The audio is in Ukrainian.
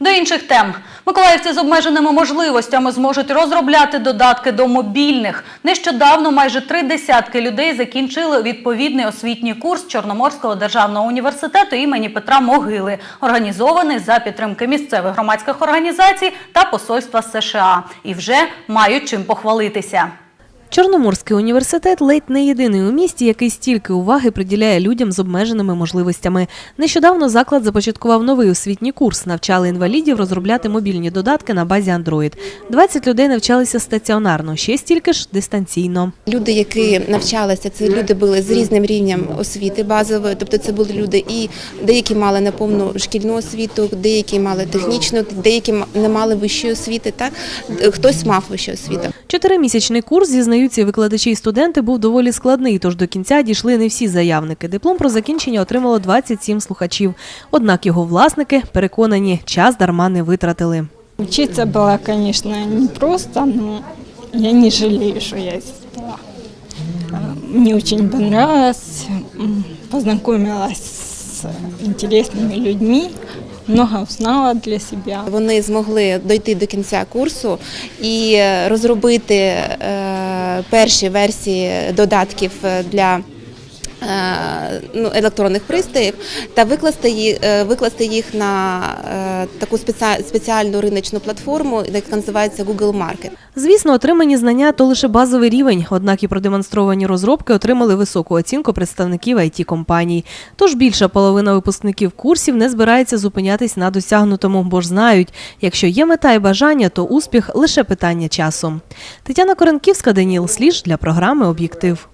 До інших тем. Миколаївці з обмеженими можливостями зможуть розробляти додатки до мобільних. Нещодавно майже три десятки людей закінчили відповідний освітній курс Чорноморського державного університету імені Петра Могили, організований за підтримки місцевих громадських організацій та посольства США. І вже мають чим похвалитися. Чорноморський університет ледь не єдиний у місті, який стільки уваги приділяє людям з обмеженими можливостями. Нещодавно заклад започаткував новий освітній курс. Навчали інвалідів розробляти мобільні додатки на базі Android. 20 людей навчалися стаціонарно, ще стільки ж дистанційно. Люди, які навчалися, це люди були з різним рівнем освіти базової, тобто це були люди, і деякі мали неповну шкільну освіту, деякі мали технічну, деякі не мали вищої освіти. Так хтось мав вищу освіту. Чотиримісячний курс, зізнаються і викладачі і студенти, був доволі складний, тож до кінця дійшли не всі заявники. Диплом про закінчення отримало 27 слухачів. Однак його власники переконані, час дарма не витратили. Учиться было, конечно, непросто, но я не жалею, что я здесь была. А, Мне очень понравилось, м, познакомилась с интересными людьми, много узнала для себе. Вони змогли дойти до кінця курсу і розробити е, перші версії додатків для е, ну, електронних пристроїв та викласти їх, викласти їх на е, таку спеціа- спеціальну риночну платформу, яка називається Google Market. Звісно, отримані знання то лише базовий рівень, однак і продемонстровані розробки отримали високу оцінку представників it компаній Тож більша половина випускників курсів не збирається зупинятись на досягнутому, бо ж знають, якщо є мета і бажання, то успіх лише питання часу. Тетяна Коренківська, Даніл Сліж для програми Об'єктив.